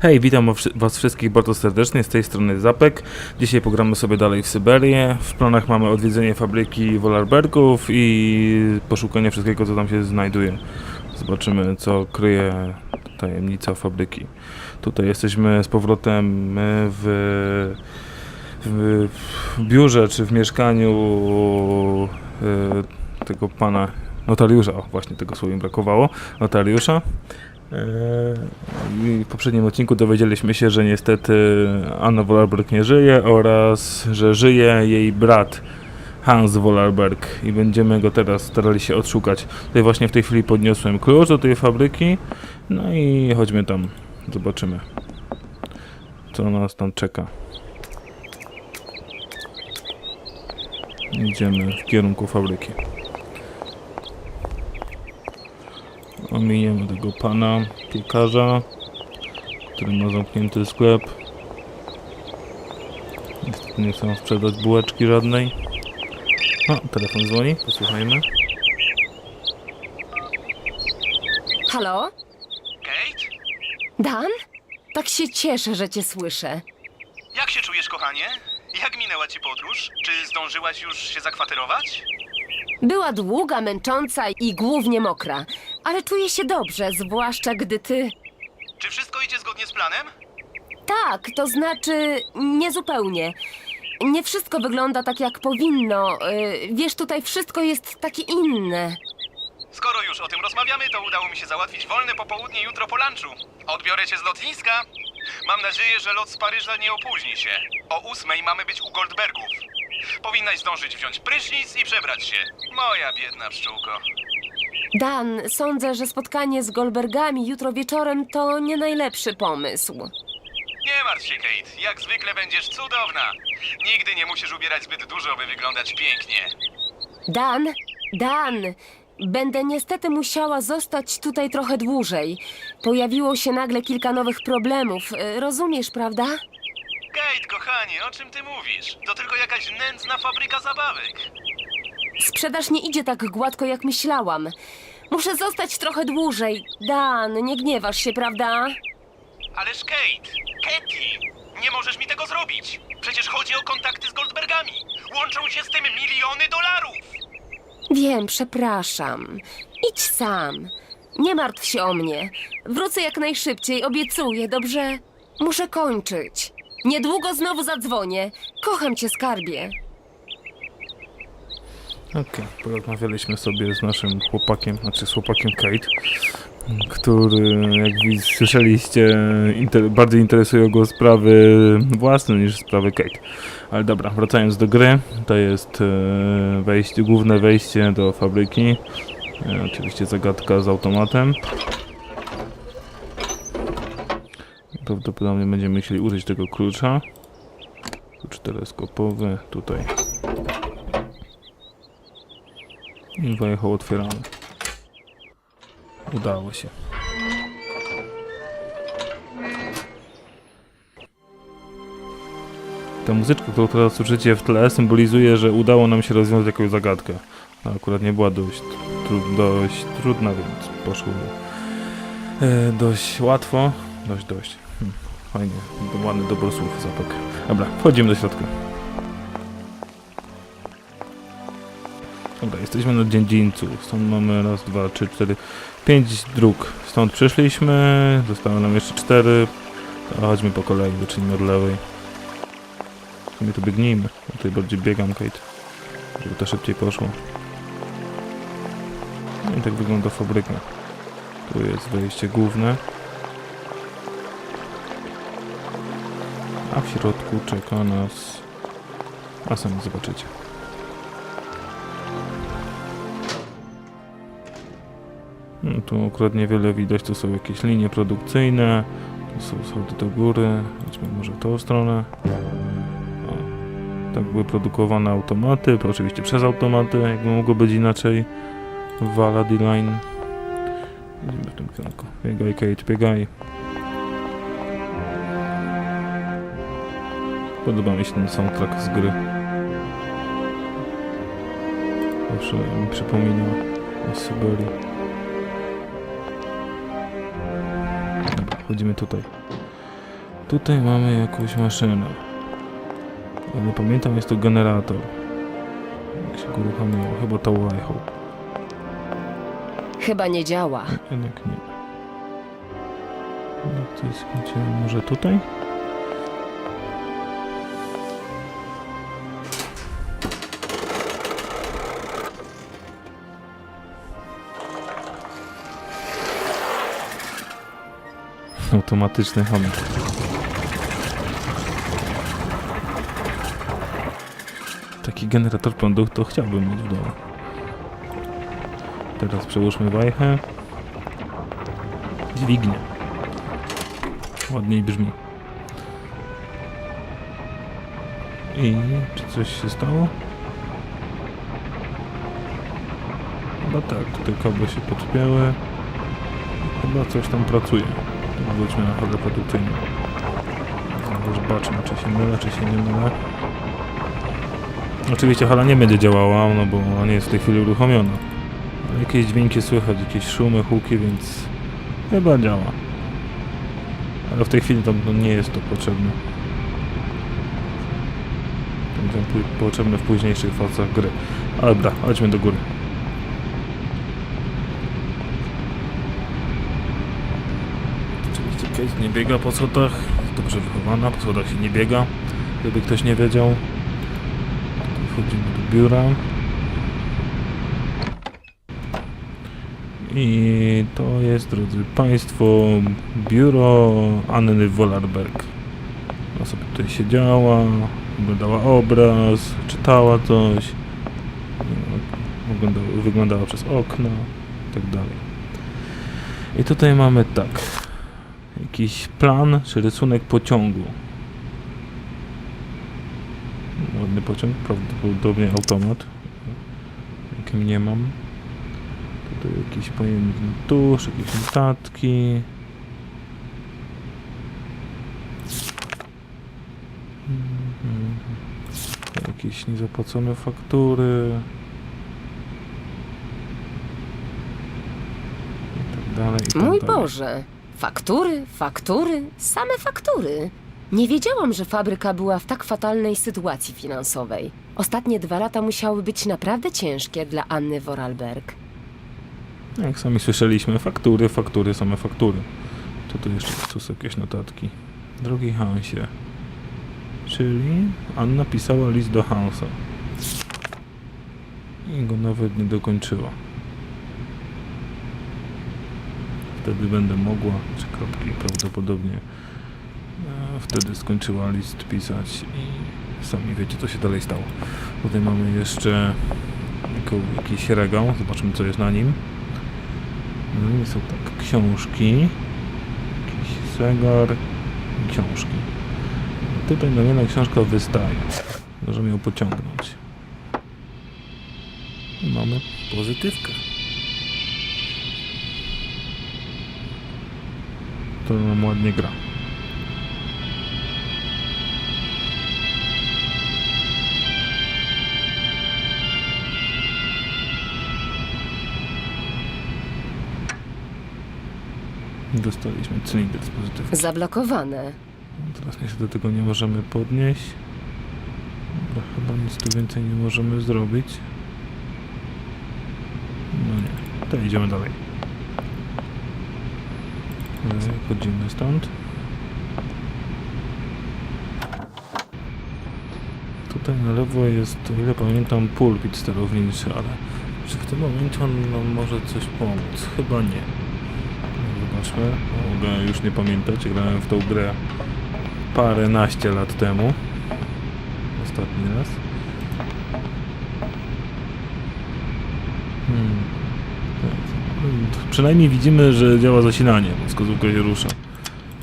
Hej, witam was wszystkich bardzo serdecznie, z tej strony Zapek. Dzisiaj pogramy sobie dalej w Syberię. W planach mamy odwiedzenie fabryki Wolarbergów i poszukanie wszystkiego, co tam się znajduje. Zobaczymy, co kryje tajemnica fabryki. Tutaj jesteśmy z powrotem w, w, w biurze, czy w mieszkaniu e, tego pana notariusza. O, właśnie tego słowa brakowało. Notariusza. I w poprzednim odcinku dowiedzieliśmy się, że niestety Anna Wolarberg nie żyje oraz że żyje jej brat Hans Wolarberg i będziemy go teraz starali się odszukać. Tutaj właśnie w tej chwili podniosłem klucz do tej fabryki, no i chodźmy tam, zobaczymy co nas tam czeka. Idziemy w kierunku fabryki. Ominiemy tego pana piekarza, który ma zamknięty sklep. Niestety nie chcą sprzedać bułeczki żadnej. O, telefon dzwoni, posłuchajmy. Halo? Kate? Dan? Tak się cieszę, że cię słyszę. Jak się czujesz, kochanie? Jak minęła ci podróż? Czy zdążyłaś już się zakwaterować? Była długa, męcząca i głównie mokra, ale czuję się dobrze, zwłaszcza gdy ty. Czy wszystko idzie zgodnie z planem? Tak, to znaczy niezupełnie. Nie wszystko wygląda tak, jak powinno. Yy, wiesz, tutaj wszystko jest takie inne. Skoro już o tym rozmawiamy, to udało mi się załatwić wolne popołudnie jutro po lunchu. Odbiorę cię z lotniska. Mam nadzieję, że lot z Paryża nie opóźni się. O ósmej mamy być u Goldbergów. Powinnaś zdążyć wziąć prysznic i przebrać się. Moja biedna pszczółko. Dan, sądzę, że spotkanie z Goldbergami jutro wieczorem to nie najlepszy pomysł. Nie martw się, Kate. Jak zwykle będziesz cudowna. Nigdy nie musisz ubierać zbyt dużo, by wyglądać pięknie. Dan, Dan, będę niestety musiała zostać tutaj trochę dłużej. Pojawiło się nagle kilka nowych problemów. y, Rozumiesz, prawda? Kate, kochanie, o czym ty mówisz? To tylko jakaś nędzna fabryka zabawek. Sprzedaż nie idzie tak gładko, jak myślałam. Muszę zostać trochę dłużej. Dan, nie gniewasz się, prawda? Ależ Kate, Katie, nie możesz mi tego zrobić. Przecież chodzi o kontakty z Goldbergami. Łączą się z tym miliony dolarów. Wiem, przepraszam. Idź sam. Nie martw się o mnie. Wrócę jak najszybciej, obiecuję, dobrze? Muszę kończyć. Niedługo znowu zadzwonię. Kocham cię, skarbie. Okej, porozmawialiśmy sobie z naszym chłopakiem, znaczy z chłopakiem Kate, który, jak słyszeliście, inter- bardziej interesują go sprawy własne niż sprawy Kate. Ale dobra, wracając do gry, to jest e, wejście, główne wejście do fabryki. E, oczywiście zagadka z automatem. Prawdopodobnie będziemy musieli użyć tego klucza. Klucz teleskopowy, tutaj. I wojechał otwieramy. Udało się. Ta muzyczka, którą teraz słyszycie w tle, symbolizuje, że udało nam się rozwiązać jakąś zagadkę. A akurat nie była dość, tru, dość trudna, więc poszło e, dość łatwo. Dość, dość. Hm, fajnie, ładny dobór słów, zapek. Dobra, wchodzimy do środka. Dobra, jesteśmy na dziedzińcu. Stąd mamy raz, dwa, trzy, cztery, pięć dróg. Stąd przyszliśmy, zostały nam jeszcze cztery. Chodźmy po kolei, zacznijmy od lewej. Sumie to biegnijmy. Ja tutaj bardziej biegam, Kate. Żeby to szybciej poszło. No i tak wygląda fabryka. Tu jest wejście główne. A w środku czeka nas... A sami zobaczycie. Tu akurat niewiele widać, to są jakieś linie produkcyjne, tu są schody do góry, idźmy może w tą stronę. O, tak były produkowane automaty, to oczywiście przez automaty, jakby mogło być inaczej w Valadi Line. Idziemy w tym kierunku. Biegaj Kate, biegaj. Podoba mi się ten soundtrack z gry. Zawsze mi przypomina o Syberii. Dobra, chodzimy tutaj. Tutaj mamy jakąś maszynę. Ja nie pamiętam, jest to generator. Jak się go uruchomiło, chyba to wajchał. Chyba nie działa. Jednak nie. No to jest gdzie? Może tutaj? Automatyczny hammer. Taki generator prądu to chciałbym mieć w domu. Teraz przełóżmy wajchę. Dźwignię. Ładniej brzmi. I czy coś się stało? Chyba tak, tutaj kable się podpięły. Chyba coś tam pracuje. Wróćmy na halę produkcyjną. Znowu Zobaczmy, czy się mylę, czy się nie mylę. Oczywiście hala nie będzie działała, no bo ona nie jest w tej chwili uruchomiona. Jakieś dźwięki słychać, jakieś szumy, huki, więc chyba działa. Ale w tej chwili to no, nie jest to potrzebne. Będzie potrzebne w późniejszych fazach gry. Ale dobra, chodźmy do góry. Nie biega po schodach, dobrze wychowana, po schodach się nie biega, gdyby ktoś nie wiedział. Wchodzimy do biura. I to jest, drodzy Państwo, biuro Anny Wolarberg. Ona sobie tutaj siedziała, oglądała obraz, czytała coś, oglądała, wyglądała przez okno i tak dalej. I tutaj mamy tak, jakiś plan czy rysunek pociągu. Ładny pociąg, prawdopodobnie automat, jakim nie mam. Tutaj jakiś pojemnik tusz, jakieś notatki. Mhm. Jakieś niezapłacone faktury. I tak dalej, i tak Mój dalej. Boże. Faktury, faktury, same faktury. Nie wiedziałam, że fabryka była w tak fatalnej sytuacji finansowej. Ostatnie dwa lata musiały być naprawdę ciężkie dla Anny Vorarlberg. Jak sami słyszeliśmy, faktury, faktury, same faktury. To tu jeszcze tu są jakieś notatki. Drogi Hansie. Czyli Anna pisała list do Hansa. I go nawet nie dokończyła. Wtedy będę mogła, czy kropki prawdopodobnie. e, Wtedy skończyła list pisać i sami wiecie co się dalej stało. Tutaj mamy jeszcze jakiś regał. Zobaczymy co jest na nim. No i są tak książki, jakiś zegar i książki. Tutaj no jedna książka wystaje. Możemy ją pociągnąć. I mamy pozytywkę. To nam ładnie gra. Dostaliśmy cylinder z pozytywką. Zablokowane. Teraz niestety tego nie możemy podnieść. Bo chyba nic tu więcej nie możemy zrobić. No nie. To idziemy dalej. E, Chodzimy stąd. Tutaj na lewo jest, o ile pamiętam, pulpit sterowniczy, ale czy w tym momencie on nam może coś pomóc? Chyba nie. Zobaczmy. Mogę już nie pamiętać. Grałem w tą grę paręnaście lat temu. Ostatni raz. Hmm. Hmm, Przynajmniej widzimy, że działa zasilanie, bo wskazówka się rusza.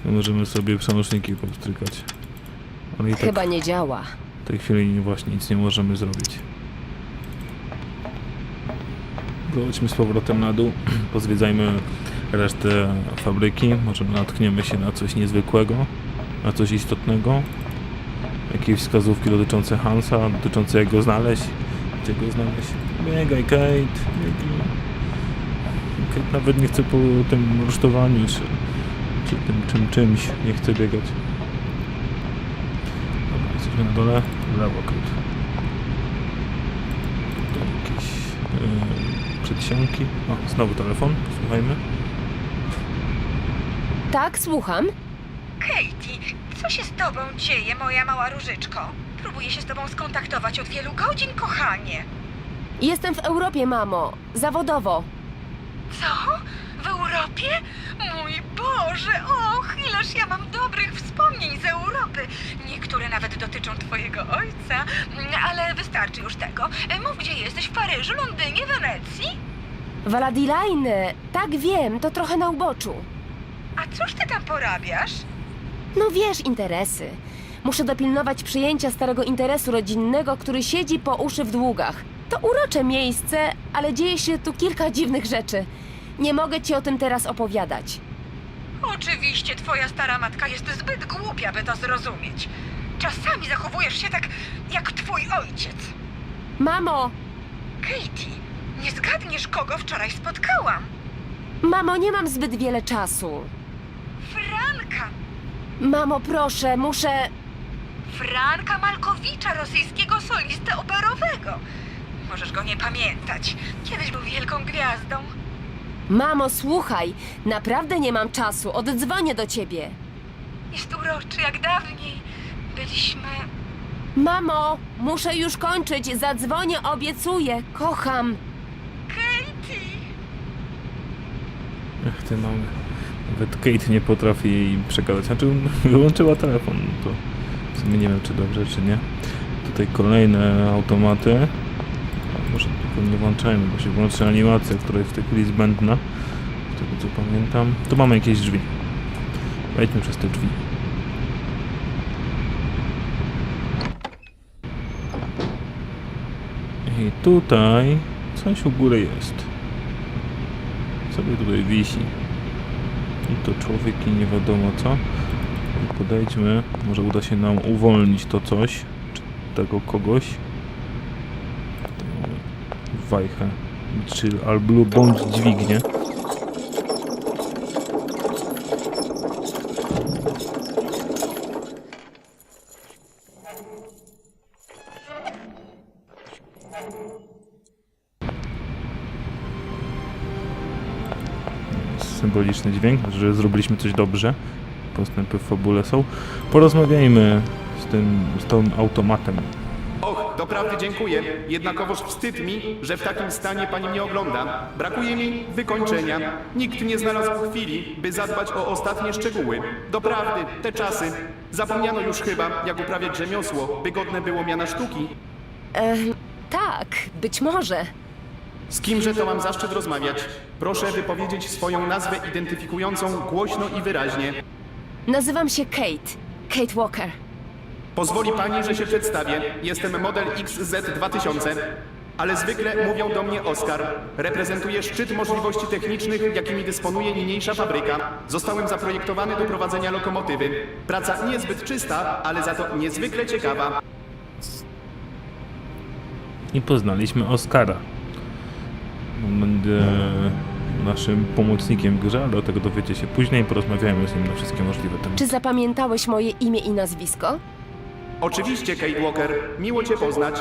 Możemy sobie przełączniki powstrykać. Ale i tak Chyba nie działa. w tej chwili właśnie nic nie możemy zrobić. Wróćmy z powrotem na dół, pozwiedzajmy resztę fabryki, może natkniemy się na coś niezwykłego, na coś istotnego. Jakieś wskazówki dotyczące Hansa, dotyczące jak go znaleźć, gdzie go znaleźć. Biegaj Kate, biegnij. Nawet nie chce po tym rusztowaniu, czy, czy tym czym czymś, nie chce biegać. Jesteśmy na dole. Lewo kryt. Tu jakieś yy, przedsionki. O, znowu telefon. Słuchajmy. Tak, słucham. Katie, co się z tobą dzieje, moja mała różyczko? Próbuję się z tobą skontaktować od wielu godzin, kochanie. Jestem w Europie, mamo. Zawodowo. Co? W Europie? Mój Boże, och, ileż ja mam dobrych wspomnień z Europy. Niektóre nawet dotyczą twojego ojca, ale wystarczy już tego. Mów, gdzie jesteś, w Paryżu, Londynie, Wenecji? Waladilajny. Tak wiem, to trochę na uboczu. A cóż ty tam porabiasz? No wiesz, interesy. Muszę dopilnować przyjęcia starego interesu rodzinnego, który siedzi po uszy w długach. To urocze miejsce, ale dzieje się tu kilka dziwnych rzeczy. Nie mogę ci o tym teraz opowiadać. Oczywiście twoja stara matka jest zbyt głupia, by to zrozumieć. Czasami zachowujesz się tak, jak twój ojciec. Mamo! Katie, nie zgadniesz, kogo wczoraj spotkałam. Mamo, nie mam zbyt wiele czasu. Franka. Mamo, proszę, muszę. Franka Malkowicza, rosyjskiego solisty operowego. Możesz go nie pamiętać. Kiedyś był wielką gwiazdą. Mamo, słuchaj, naprawdę nie mam czasu. Oddzwonię do ciebie. Jest uroczy jak dawniej. Byliśmy... Mamo, muszę już kończyć. Zadzwonię, obiecuję. Kocham. Katie! Ach, ty mamy. Nawet Kate nie potrafi jej przekazać. Znaczy, wyłączyła telefon. To w sumie nie wiem, czy dobrze, czy nie. Tutaj kolejne automaty. Tylko nie włączajmy, bo się włączy animacja, która jest w tej chwili zbędna. Z tego co pamiętam. Tu mamy jakieś drzwi. Wejdźmy przez te drzwi. I tutaj coś u góry jest. Sobie tutaj wisi. I to człowiek i nie wiadomo co. Podejdźmy. Może uda się nam uwolnić to coś. Czy tego kogoś. Wajchę. Czy albo bądź dźwignię. symboliczny dźwięk, że zrobiliśmy coś dobrze. Postępy w fabule są. Porozmawiajmy z tym, z tym automatem. Doprawdy dziękuję. Jednakowoż wstyd mi, że w takim stanie pani mnie ogląda. Brakuje mi wykończenia. Nikt nie znalazł chwili, by zadbać o ostatnie szczegóły. Doprawdy, te czasy. Zapomniano już chyba, jak uprawiać rzemiosło, by godne było miana sztuki. Tak, być może. Z kimże to mam zaszczyt rozmawiać? Proszę wypowiedzieć swoją nazwę identyfikującą głośno i wyraźnie. Nazywam się Kate. Kate Walker. Pozwoli pani, że się przedstawię. Jestem model XZ2000, ale zwykle mówią do mnie Oskar. Reprezentuję szczyt możliwości technicznych, jakimi dysponuje niniejsza fabryka. Zostałem zaprojektowany do prowadzenia lokomotywy. Praca niezbyt czysta, ale za to niezwykle ciekawa. I poznaliśmy Oskara. On będzie naszym pomocnikiem w grze, ale o tego dowiecie się później. Porozmawiajmy z nim na wszystkie możliwe tematy. Czy zapamiętałeś moje imię i nazwisko? Oczywiście, Kate Walker, miło cię poznać.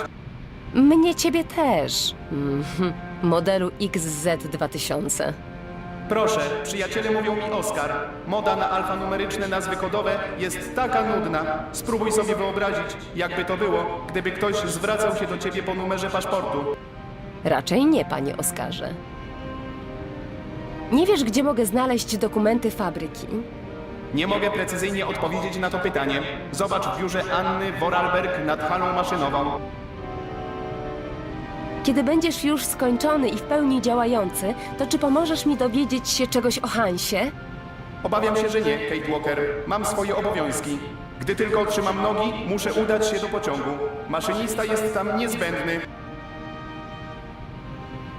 Mnie ciebie też. Mhm. Modelu XZ2000. Proszę, przyjaciele mówią mi Oskar. Moda na alfanumeryczne nazwy kodowe jest taka nudna. Spróbuj sobie wyobrazić, jakby to było, gdyby ktoś zwracał się do ciebie po numerze paszportu. Raczej nie, panie Oskarze. Nie wiesz, gdzie mogę znaleźć dokumenty fabryki? Nie mogę precyzyjnie odpowiedzieć na to pytanie. Zobacz w biurze Anny Vorarlberg nad halą maszynową. Kiedy będziesz już skończony i w pełni działający, to czy pomożesz mi dowiedzieć się czegoś o Hansie? Obawiam się, że nie, Kate Walker. Mam swoje obowiązki. Gdy tylko otrzymam nogi, muszę udać się do pociągu. Maszynista jest tam niezbędny.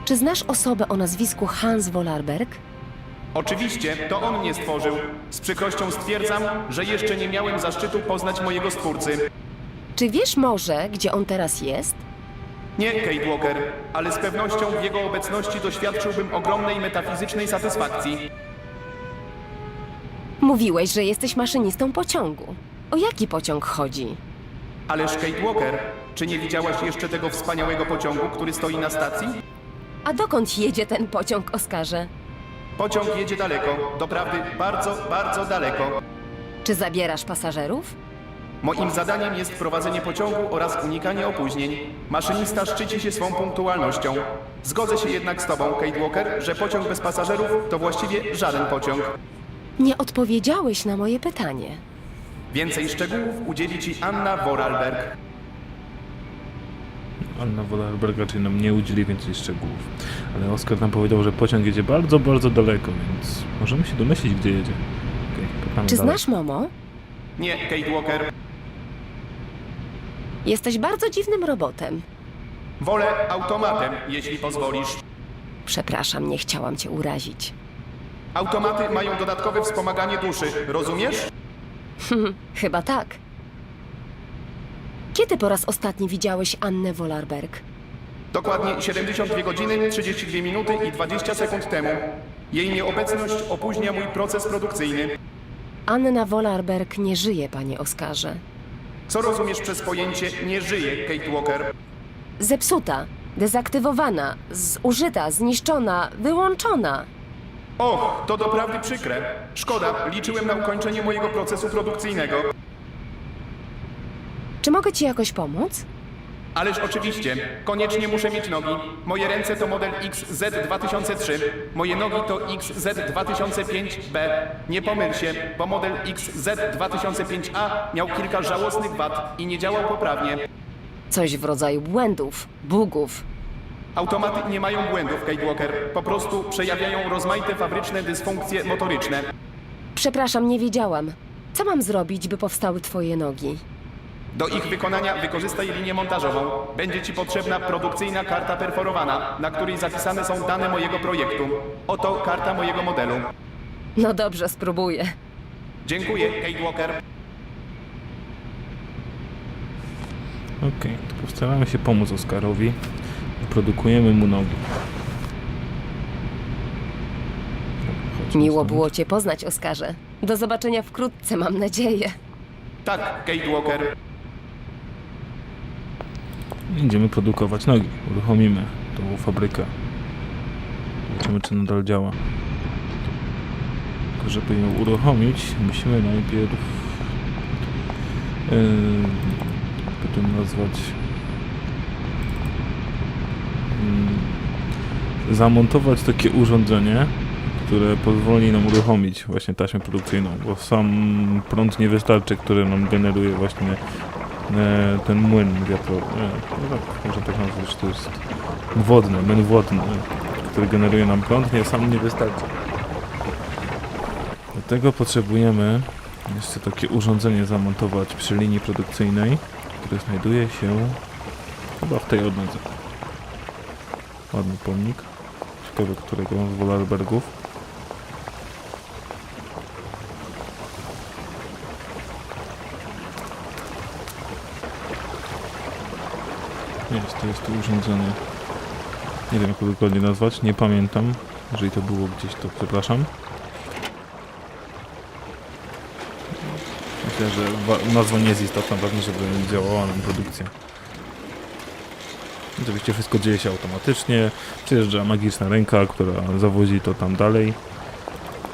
Czy znasz osobę o nazwisku Hans Wollerberg? Oczywiście, to on mnie stworzył. Z przykrością stwierdzam, że jeszcze nie miałem zaszczytu poznać mojego stwórcy. Czy wiesz może, gdzie on teraz jest? Nie, Kate Walker, ale z pewnością w jego obecności doświadczyłbym ogromnej metafizycznej satysfakcji. Mówiłeś, że jesteś maszynistą pociągu. O jaki pociąg chodzi? Ależ Kate Walker, czy nie widziałaś jeszcze tego wspaniałego pociągu, który stoi na stacji? A dokąd jedzie ten pociąg, Oskarze? Pociąg jedzie daleko, doprawdy bardzo, bardzo daleko. Czy zabierasz pasażerów? Moim zadaniem jest prowadzenie pociągu oraz unikanie opóźnień. Maszynista szczyci się swą punktualnością. Zgodzę się jednak z tobą, Kate Walker, że pociąg bez pasażerów to właściwie żaden pociąg. Nie odpowiedziałeś na moje pytanie. Więcej szczegółów udzieli ci Anna Vorarlberg. Anna Wolarberga, czyli nam nie udzieli więcej szczegółów. Ale Oskar nam powiedział, że pociąg jedzie bardzo, bardzo daleko, więc możemy się domyślić, gdzie jedzie. Pytamy Czy dalej. znasz Momo? Nie, Kate Walker. Jesteś bardzo dziwnym robotem. Wolę automatem, jeśli pozwolisz. Przepraszam, nie chciałam cię urazić. Automaty mają dodatkowe wspomaganie duszy, rozumiesz? Chyba tak. Kiedy po raz ostatni widziałeś Annę Wolarberg? Dokładnie 72 godziny, 32 minuty i 20 sekund temu. Jej nieobecność opóźnia mój proces produkcyjny. Anna Wolarberg nie żyje, panie Oskarze. Co rozumiesz przez pojęcie nie żyje, Kate Walker? Zepsuta, dezaktywowana, zużyta, zniszczona, wyłączona. Och, to doprawdy przykre. Szkoda, liczyłem na ukończenie mojego procesu produkcyjnego. Czy mogę ci jakoś pomóc? Ależ oczywiście, koniecznie muszę mieć nogi. Moje ręce to model XZ2003, moje nogi to XZ2005B. Nie pomyl się, bo model XZ2005A miał kilka żałosnych wad i nie działał poprawnie. Coś w rodzaju błędów, bugów. Automaty nie mają błędów, Kate Walker. Po prostu przejawiają rozmaite fabryczne dysfunkcje motoryczne. Przepraszam, nie wiedziałam. Co mam zrobić, by powstały twoje nogi? Do ich wykonania wykorzystaj linię montażową. Będzie Ci potrzebna produkcyjna karta perforowana, na której zapisane są dane mojego projektu. Oto karta mojego modelu. No dobrze, spróbuję. Dziękuję, Kate Walker. Okej, to postaramy się pomóc Oskarowi. Produkujemy mu nogi. Dobra, chodźmy Miło stąd. było cię poznać, Oskarze. Do zobaczenia wkrótce, mam nadzieję. Tak, Kate Walker. Idziemy produkować nogi. Uruchomimy tą fabrykę. Zobaczymy, czy nadal działa. Tylko, żeby ją uruchomić, musimy najpierw... Yy, to nazwać... Yy, zamontować takie urządzenie, które pozwoli nam uruchomić właśnie taśmę produkcyjną, bo sam prąd nie wystarczy, który nam generuje właśnie ten młyn wiatrowy. E, no tak, można tak nazwać, to jest wodny, młyn wodny, który generuje nam prąd, nie, sam nie wystarczy. Do tego potrzebujemy jeszcze takie urządzenie zamontować przy linii produkcyjnej, które znajduje się chyba w tej odnodze. Ładny pomnik. Ciekawe, którego z Wolarbergów. Jest, to jest to urządzenie. Nie wiem jak to dokładnie nazwać, nie pamiętam. Jeżeli to było gdzieś, to przepraszam. Myślę, że wa- nazwa nie jest istotna, ważne, żeby działała nam produkcja. Oczywiście wszystko dzieje się automatycznie. Przyjeżdża magiczna ręka, która zawozi to tam dalej.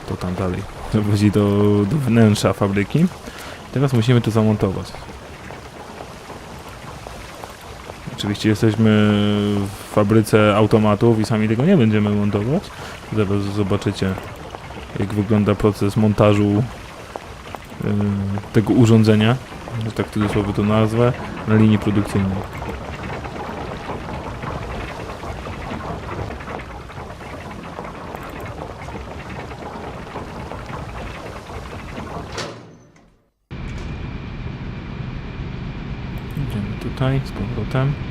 To tam dalej. Zawozi do, do wnętrza fabryki. Teraz musimy to zamontować. Oczywiście jesteśmy w fabryce automatów i sami tego nie będziemy montować. Zaraz zobaczycie, jak wygląda proces montażu yy, tego urządzenia, że tak w cudzysłowie to nazwę, na linii produkcyjnej. Idziemy tutaj z powrotem.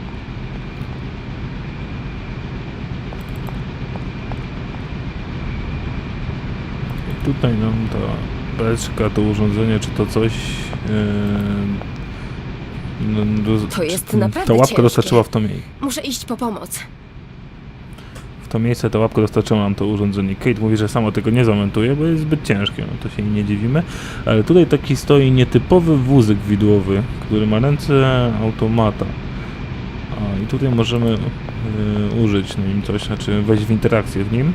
Tutaj nam ta beczka, to urządzenie, czy to coś... Yy, no, no, To jest Ta naprawdę łapka ciężkie. dostarczyła w to miejsce. Muszę iść po pomoc. W to miejsce, ta łapka dostarczyła nam to urządzenie. Kate mówi, że sama tego nie zamontuje, bo jest zbyt ciężkie, no to się nie dziwimy. Ale tutaj taki stoi nietypowy wózek widłowy, który ma ręce automata. A, i tutaj możemy y, użyć na nim coś, znaczy wejść w interakcję w nim.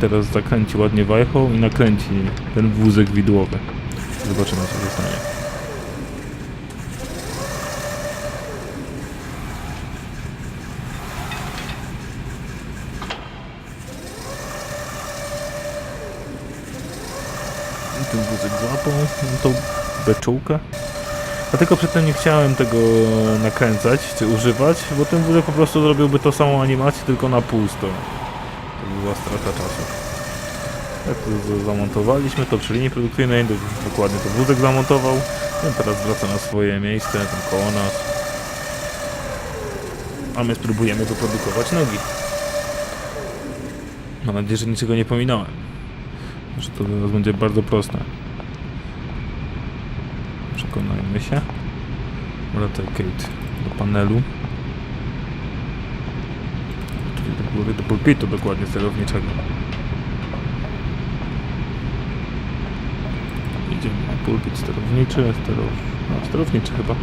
Teraz zakręci ładnie wajchą i nakręci ten wózek widłowy. Zobaczymy co się stanie. I ten wózek złapał tą beczułkę. Dlatego przedtem nie chciałem tego nakręcać czy używać, bo ten wózek po prostu zrobiłby tą samą animację tylko na pusto. Była strata czasu. Tak to zamontowaliśmy to przy linii produkcyjnej, do- dokładnie to wózek zamontował. Ten teraz wraca na swoje miejsce, ten koło nas. A my spróbujemy wyprodukować nogi. Mam nadzieję, że niczego nie pominąłem. Że to teraz będzie bardzo proste. Przekonajmy się. Wracaj Kate do panelu. Czyli do góry, do pulpitu dokładnie sterowniczego. Idziemy na pulpit sterowniczy, sterow... no, sterowniczy chyba.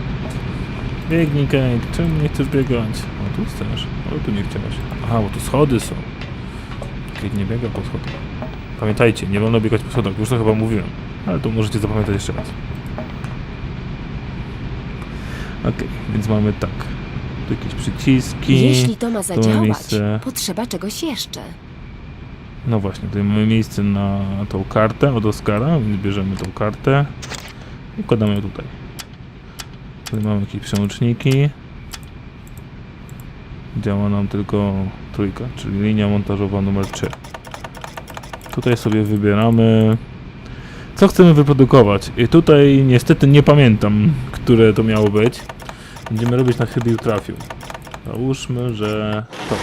Biegnij Kate, czemu nie chcesz biegać? O tu chcesz, ale tu nie chciałaś. Aha, bo tu schody są. Kate nie biega po schodach. Pamiętajcie, nie wolno biegać po schodach, już to chyba mówiłem. Ale to możecie zapamiętać jeszcze raz. Okej, więc mamy tak. Tu jakieś przyciski. Jeśli to ma tu mamy zadziałać, miejsce- potrzeba czegoś jeszcze. No właśnie, tutaj mamy miejsce na tą kartę od Oscara, więc bierzemy tą kartę i wkładamy ją tutaj. Tutaj mamy jakieś przełączniki. Działa nam tylko trójka, czyli linia montażowa numer 3. Tutaj sobie wybieramy co chcemy wyprodukować. I tutaj niestety nie pamiętam, które to miało być. Będziemy robić na chybił trafił. Załóżmy, że to.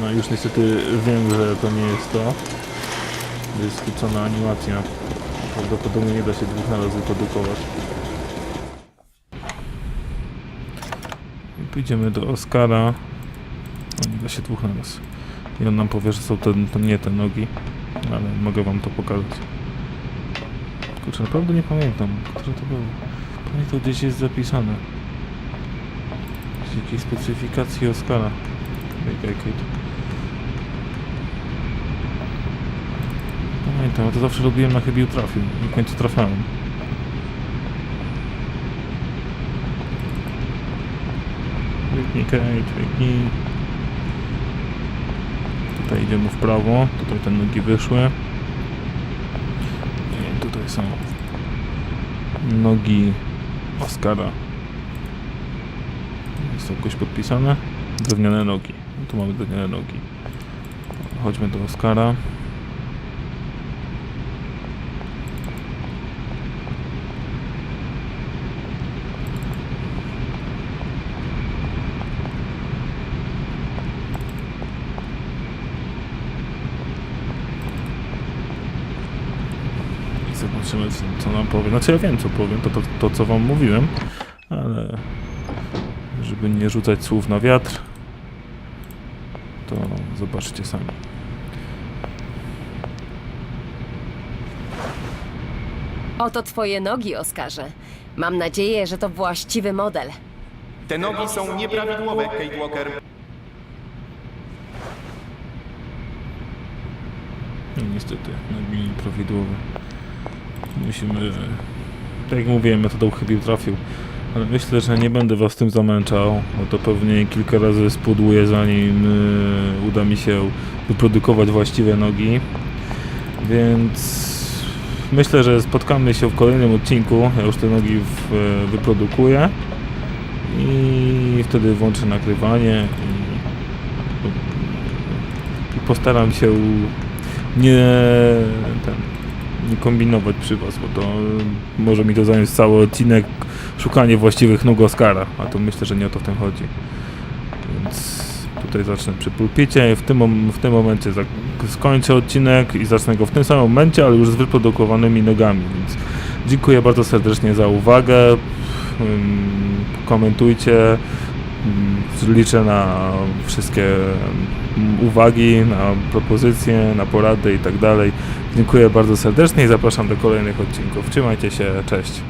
No już niestety wiem, że to nie jest to. Jest skrócona animacja. Prawdopodobnie nie da się dwóch naraz wyprodukować. I pójdziemy do Oscara. No nie da się dwóch naraz. I on nam powie, że są to, to nie te nogi. Ale mogę wam to pokazać. Kurczę, naprawdę nie pamiętam, które to było. Pewnie to gdzieś jest zapisane. Z jakiejś specyfikacji Oscara. Pamiętam, ja to zawsze robiłem na chybił trafił i w końcu trafiałem. Biegnij, Kate, biegnij. Tutaj idziemy w prawo, tutaj te nogi wyszły. I tutaj są nogi Oscara. Jest to jakoś podpisane? Drewniane nogi. No tu mamy drewniane nogi. Chodźmy do Oscara. I zobaczymy, co, nam powie. Znaczy ja wiem, co powiem, to, to, to co wam mówiłem, ale żeby nie rzucać słów na wiatr, to zobaczcie sami. Oto twoje nogi, Oskarze. Mam nadzieję, że to właściwy model. Te nogi są nieprawidłowe, Kate Walker. No niestety, nogi prawidłowe. Musimy, tak jak mówiłem, metodą chybił trafił. Ale myślę, że nie będę was tym zamęczał, bo to pewnie kilka razy spudłuję, zanim y, uda mi się wyprodukować właściwe nogi. Więc myślę, że spotkamy się w kolejnym odcinku. Ja już te nogi w, y, wyprodukuję i wtedy włączę nagrywanie i, i postaram się nie kombinować przy was, bo to y, może mi to zająć cały odcinek szukanie właściwych nóg Oscara, a to myślę, że nie o to w tym chodzi. Więc tutaj zacznę przy pulpicie, w tym, w tym momencie skończę odcinek i zacznę go w tym samym momencie, ale już z wyprodukowanymi nogami, więc dziękuję bardzo serdecznie za uwagę. Komentujcie, liczę na wszystkie mm, uwagi, na propozycje, na porady i tak dalej. Dziękuję bardzo serdecznie i zapraszam do kolejnych odcinków. Trzymajcie się, cześć.